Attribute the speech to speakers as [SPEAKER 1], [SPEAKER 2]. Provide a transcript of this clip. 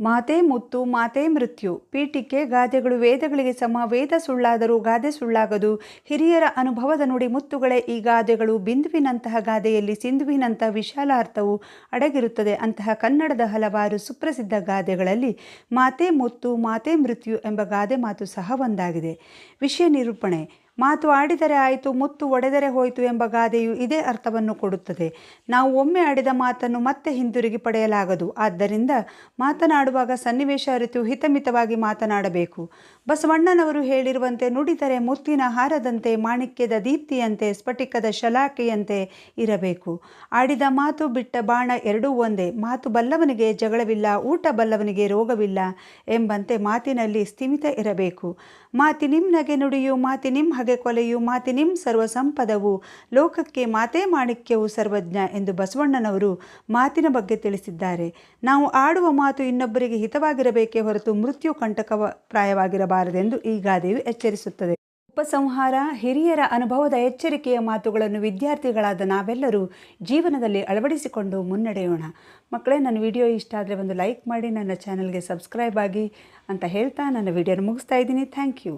[SPEAKER 1] ಮಾತೆ ಮುತ್ತು, ಮಾತೆ ಮೃತ್ಯು. ಪೀಠಿಕೆ, ಗಾದೆಗಳು, ವೇದಗಳಿಗೆ ಸಮ, ವೇದ ಸುಳ್ಳಾದರೂ ಗಾದೆ ಸುಳ್ಳಾಗದು. ಹಿರಿಯರ ಅನುಭವದ ನುಡಿ ಮುತ್ತುಗಳೇ ಈ ಗಾದೆಗಳು. ಬಿಂದುವಿನಂತಹ ಗಾದೆಯಲ್ಲಿ ಸಿಂಧುವಿನಂತಹ ವಿಶಾಲ ಅರ್ಥವು ಅಡಗಿರುತ್ತದೆ. ಅಂತಹ ಕನ್ನಡದ ಹಲವಾರು ಸುಪ್ರಸಿದ್ಧ ಗಾದೆಗಳಲ್ಲಿ ಮಾತೆ ಮುತ್ತು, ಮಾತೆ ಮೃತ್ಯು ಎಂಬ ಗಾದೆ ಮಾತು ಸಹ ಒಂದಾಗಿದೆ. ವಿಷಯ ನಿರೂಪಣೆ. ಮಾತು ಆಡಿದರೆ ಆಯಿತು, ಮುತ್ತು ಒಡೆದರೆ ಹೋಯಿತು ಎಂಬ ಗಾದೆಯು ಇದೇ ಅರ್ಥವನ್ನು ಕೊಡುತ್ತದೆ. ನಾವು ಒಮ್ಮೆ ಆಡಿದ ಮಾತನ್ನು ಮತ್ತೆ ಹಿಂದಿರುಗಿ ಪಡೆಯಲಾಗದು. ಆದ್ದರಿಂದ ಮಾತನಾಡುವಾಗ ಸನ್ನಿವೇಶ ಅರಿತು ಹಿತಮಿತವಾಗಿ ಮಾತನಾಡಬೇಕು. ಬಸವಣ್ಣನವರು ಹೇಳಿರುವಂತೆ ನುಡಿದರೆ ಮುತ್ತಿನ ಹಾರದಂತೆ, ಮಾಣಿಕ್ಯದ ದೀಪ್ತಿಯಂತೆ, ಸ್ಫಟಿಕದ ಶಲಾಕೆಯಂತೆ ಇರಬೇಕು. ಆಡಿದ ಮಾತು ಬಿಟ್ಟ ಬಾಣ ಎರಡೂ ಒಂದೇ. ಮಾತು ಬಲ್ಲವನಿಗೆ ಜಗಳವಿಲ್ಲ, ಊಟ ಬಲ್ಲವನಿಗೆ ರೋಗವಿಲ್ಲ ಎಂಬಂತೆ ಮಾತಿನಲ್ಲಿ ಸ್ಥಿಮಿತ ಇರಬೇಕು. ಮಾತಿ ನಗೆ ನುಡಿಯು ಮಾತಿನಿಂ ಹಗೆ ಕೊಲೆಯು ಮಾತಿನಿಂ ಸರ್ವ ಸಂಪದವು ಲೋಕಕ್ಕೆ ಮಾತೇ ಮಾಣಿಕ್ಯವು ಸರ್ವಜ್ಞ ಎಂದು ಬಸವಣ್ಣನವರು ಮಾತಿನ ಬಗ್ಗೆ ತಿಳಿಸಿದ್ದಾರೆ. ನಾವು ಆಡುವ ಮಾತು ಇನ್ನೊಬ್ಬರಿಗೆ ಹಿತವಾಗಿರಬೇಕೇ ಹೊರತು ಮೃತ್ಯು ಕಂಟಕವ ಪ್ರಾಯವಾಗಿರಬಾರದೆಂದು ಈ ಗಾದೆಯು ಎಚ್ಚರಿಸುತ್ತದೆ. ಉಪಸಂಹಾರ, ಹಿರಿಯರ ಅನುಭವದ ಎಚ್ಚರಿಕೆಯ ಮಾತುಗಳನ್ನು ವಿದ್ಯಾರ್ಥಿಗಳಾದ ನಾವೆಲ್ಲರೂ ಜೀವನದಲ್ಲಿ ಅಳವಡಿಸಿಕೊಂಡು ಮುನ್ನಡೆಯೋಣ. ಮಕ್ಕಳೇ, ನನ್ನ ವಿಡಿಯೋ ಇಷ್ಟ ಆದರೆ ಒಂದು ಲೈಕ್ ಮಾಡಿ, ನನ್ನ ಚಾನಲ್ಗೆ ಸಬ್ಸ್ಕ್ರೈಬ್ ಆಗಿ ಅಂತ ಹೇಳ್ತಾ ನನ್ನ ವಿಡಿಯೋನ ಮುಗಿಸ್ತಾ ಇದ್ದೀನಿ. Thank you.